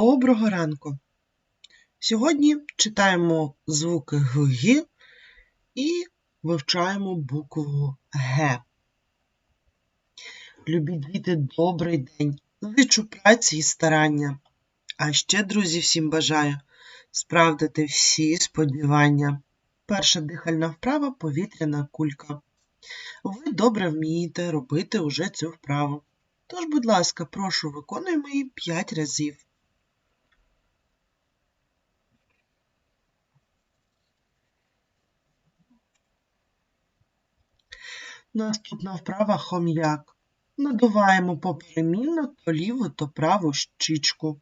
Доброго ранку! Сьогодні читаємо звуки г і вивчаємо букву Г. Любі діти, добрий день! Зичу праці і старання. А ще, друзі, всім бажаю справдити всі сподівання. Перша дихальна вправа повітряна кулька. Ви добре вмієте робити уже цю вправу. Тож, будь ласка, прошу, виконуємо її 5 разів. Наступна вправа хом'як. Надуваємо поперемінно то ліву, то праву щічку.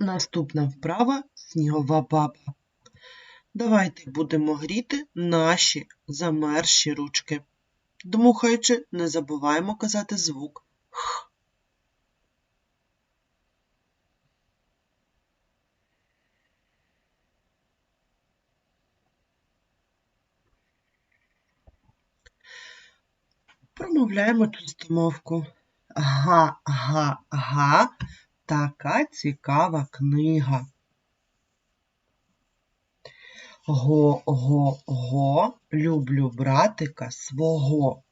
Наступна вправа снігова баба. Давайте будемо гріти наші замерзші ручки. Дмухаючи, не забуваємо казати звук Х. Промовляємо чистомовку. Га-га-га, така цікава книга. Го-го-го, люблю братика свого.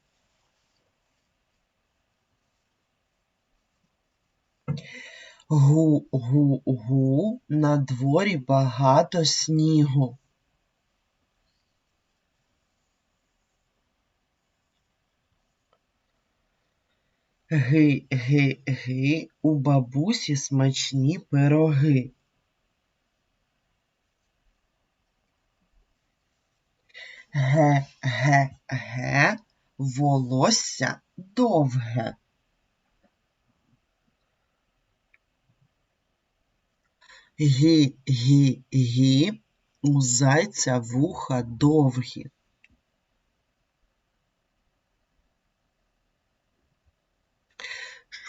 Гу-гу-гу, на дворі багато снігу. Ги-ги-ги, у бабусі смачні пироги. Ге-ге-ге, волосся довге. Гі-гі-гі, у зайця вуха довгі.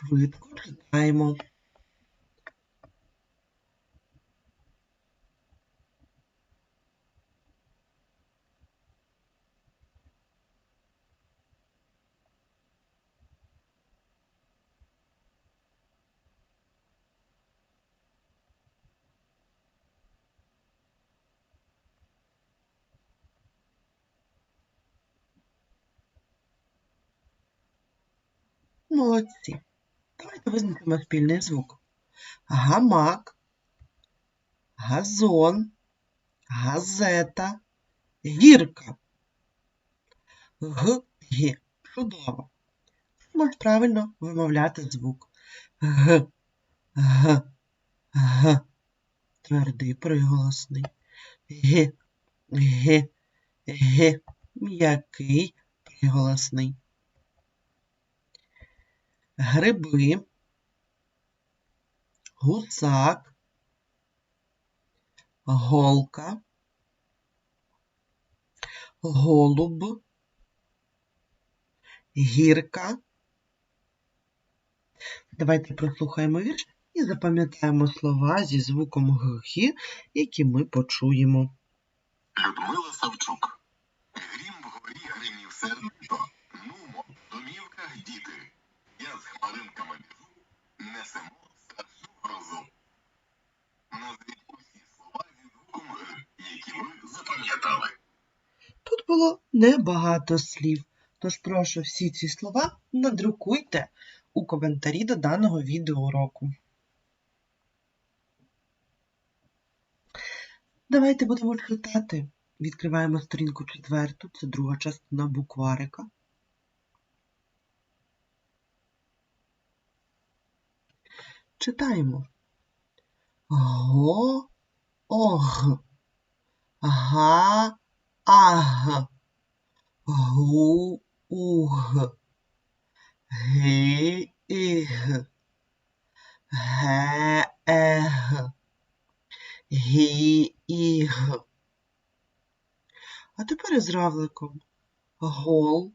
Швидко читаємо. Молодці. Давайте визначимо спільний звук. Гамак, газон, газета, гірка. Г, гі. Чудово. Можеш правильно вимовляти звук. Г, г, г. Твердий приголосний. Г, г, г. М'який приголосний. Гриби, гусак, голка, голуб, гірка. Давайте прослухаємо вірш і запам'ятаємо слова зі звуком г, які ми почуємо. Людмила Савчук. Грім вгорі гримів сердито. Нумо, домівках діти. З хмаринками несемо страшну грозу. Назвіть усі слова зі звуком г, які ви запам'ятали. Тут було небагато слів, тож прошу всі ці слова надрукуйте у коментарі до даного відеоуроку. Давайте будемо читати. Відкриваємо сторінку четверту, це друга частина букварика. Читаємо. Го, ог, га, аг, гу, уг, ги, іг, ге, ег, гі, іг. А тепер із равликом. Гол,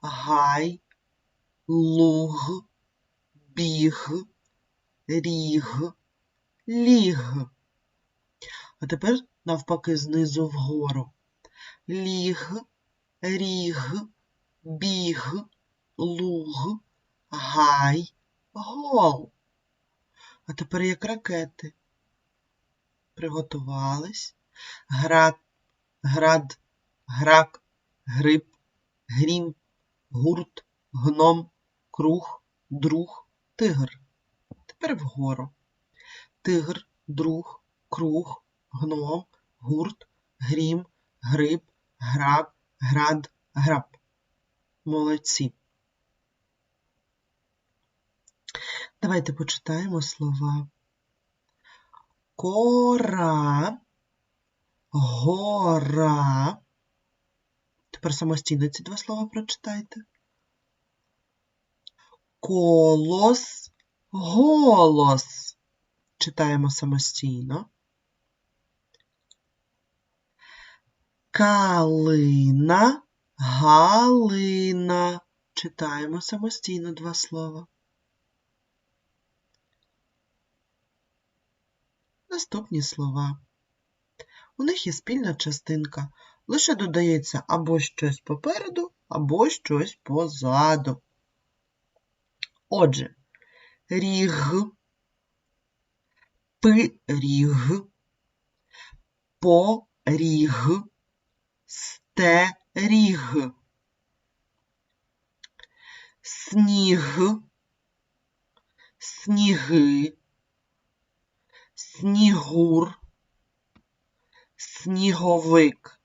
гай, луг, біг, ріг, ліг. А тепер навпаки знизу вгору. Ліг, ріг, біг, луг, гай, гол. А тепер як ракети. Приготувались. Град, град, грак, гриб, грім, гурт, гном, круг, друг, тигр. Тепер вгору. Тигр, друг, круг, гном, гурт, грім, гриб, граб, град, граб. Молодці. Давайте почитаємо слова. Кора, гора. Тепер самостійно ці два слова прочитайте. Колос, голос. Читаємо самостійно. Калина, галина. Читаємо самостійно два слова. Наступні слова. У них є спільна частинка. Лише додається або щось попереду, або щось позаду. Отже, ріг, пиріг, поріг, стеріг, сніг, сніги, снігур, сніговик.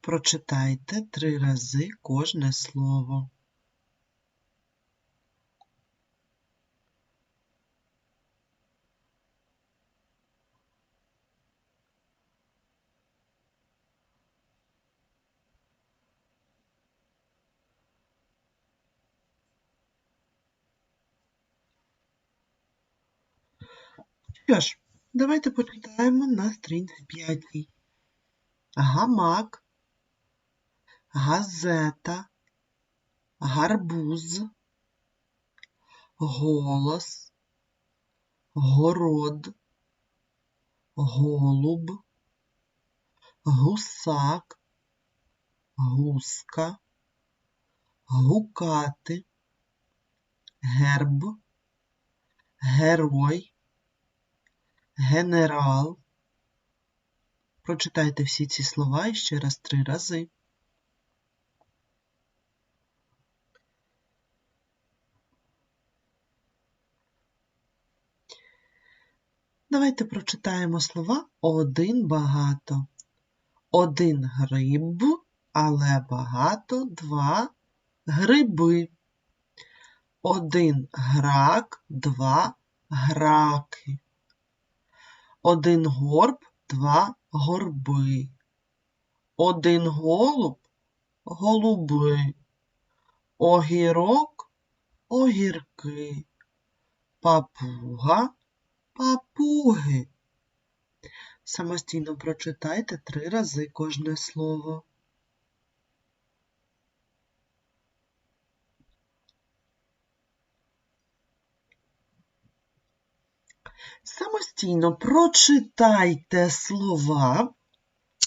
Прочитайте три рази кожне слово. Що ж, давайте почитаємо на сторінці п'ятій. Гамак, газета, гарбуз, голос, город, голуб, гусак, гуска, гукати, герб, герой, генерал. Прочитайте всі ці слова ще раз три рази. Давайте прочитаємо слова один багато. Один гриб, але багато два гриби. Один грак, два граки. Один горб, два горби. Один голуб, голуби. Огірок, огірки. Папуга, папуги. Самостійно прочитайте три рази кожне слово. Самостійно прочитайте слова,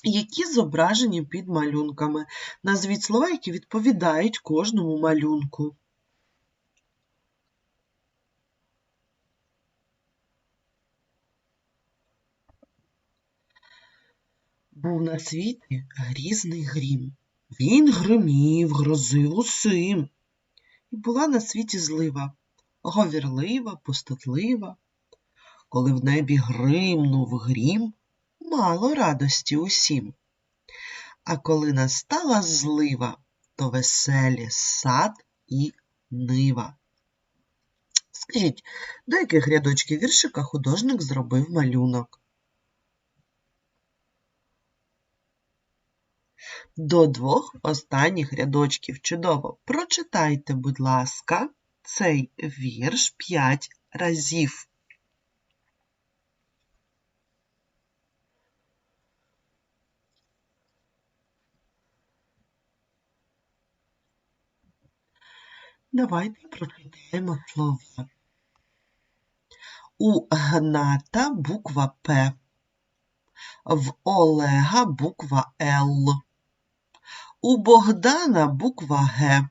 які зображені під малюнками. Назвіть слова, які відповідають кожному малюнку. Був на світі грізний грім. Він гримів, грозив усім. І була на світі злива, говірлива, пустотлива. Коли в небі гримнув грім, мало радості усім. А коли настала злива, то веселі сад і нива. Скажіть, до яких рядочків віршика художник зробив малюнок? До двох останніх рядочків. Чудово. Прочитайте, будь ласка, цей вірш п'ять разів. Давайте прочитаємо слова. У Гната буква П. В Олега буква Л. У Богдана буква Г.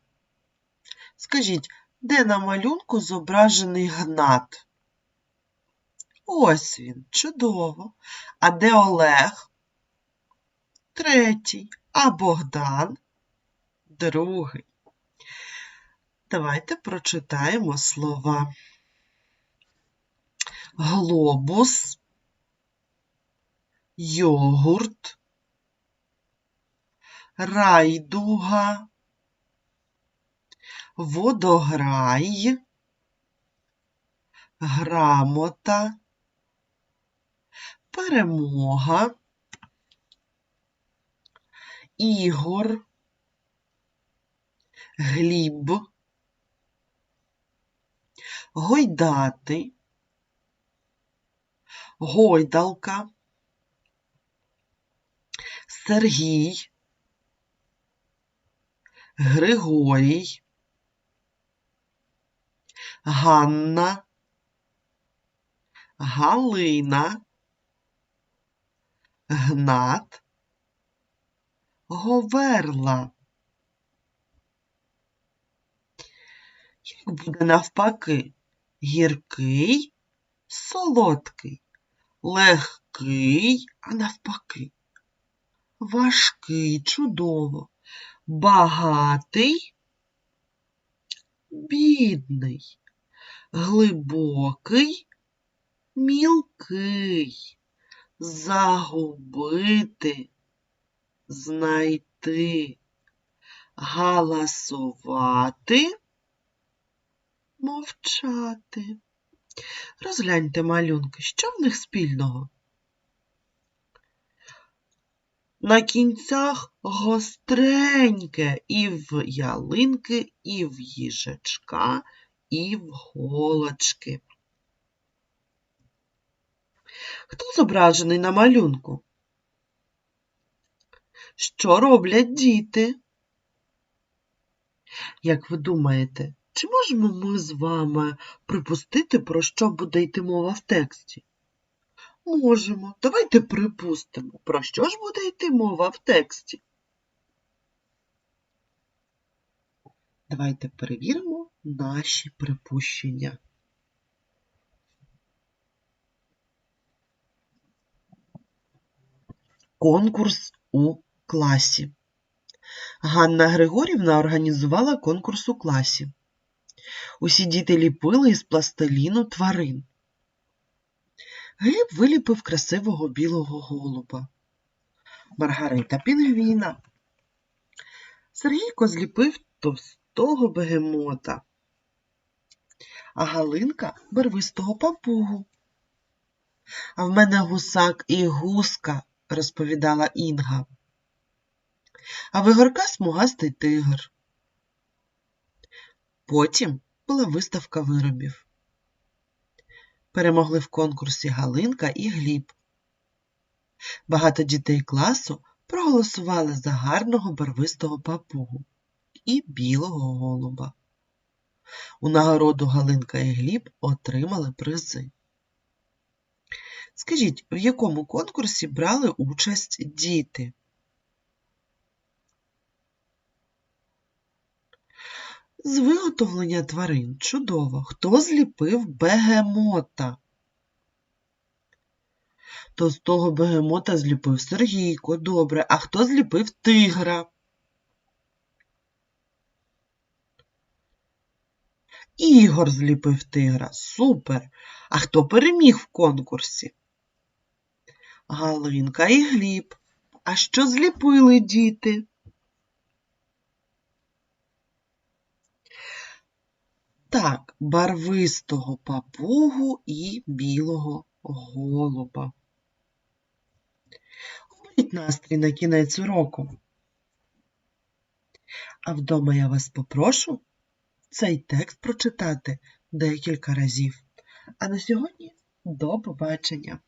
Скажіть, де на малюнку зображений Гнат? Ось він, чудово. А де Олег? Третій. А Богдан? Другий. Давайте прочитаємо слова. Глобус, йогурт, райдуга, водограй, грамота, перемога, ігор, гліб, гойдати, гойдалка, Сергій, Григорій, Ганна, Галина, Гнат, Говерла. Як буде навпаки? Гіркий, солодкий, легкий, а навпаки. Важкий, чудово, багатий, бідний, глибокий, мілкий, загубити, знайти, галасувати, мовчати. Розгляньте малюнки, що в них спільного? На кінцях гостреньке і в ялинки, і в їжачка, і в голочки. Хто зображений на малюнку? Що роблять діти? Як ви думаєте, чи можемо ми з вами припустити, про що буде йти мова в тексті? Можемо. Давайте припустимо, про що ж буде йти мова в тексті. Давайте перевіримо наші припущення. Конкурс у класі. Ганна Григорівна організувала конкурс у класі. Усі діти ліпили із пластиліну тварин. Гліб виліпив красивого білого голуба. Маргарита пінгвіна. Сергійко зліпив товстого бегемота, а Галинка барвистого папугу. А в мене гусак і гуска, розповідала Інга. А в Ігорка смугастий тигр. Потім була виставка виробів. Перемогли в конкурсі Галинка і Гліб. Багато дітей класу проголосували за гарного барвистого папугу і білого голуба. У нагороду Галинка і Гліб отримали призи. Скажіть, в якому конкурсі брали участь діти? З виготовлення тварин чудово. Хто зліпив бегемота? То з того бегемота зліпив Сергійко, добре. А хто зліпив тигра? Ігор зліпив тигра. Супер. А хто переміг в конкурсі? Галинка і Гліб. А що зліпили діти? Так, барвистого папугу і білого голуба. Оберіть настрій на кінець уроку. А вдома я вас попрошу цей текст прочитати декілька разів. А на сьогодні до побачення!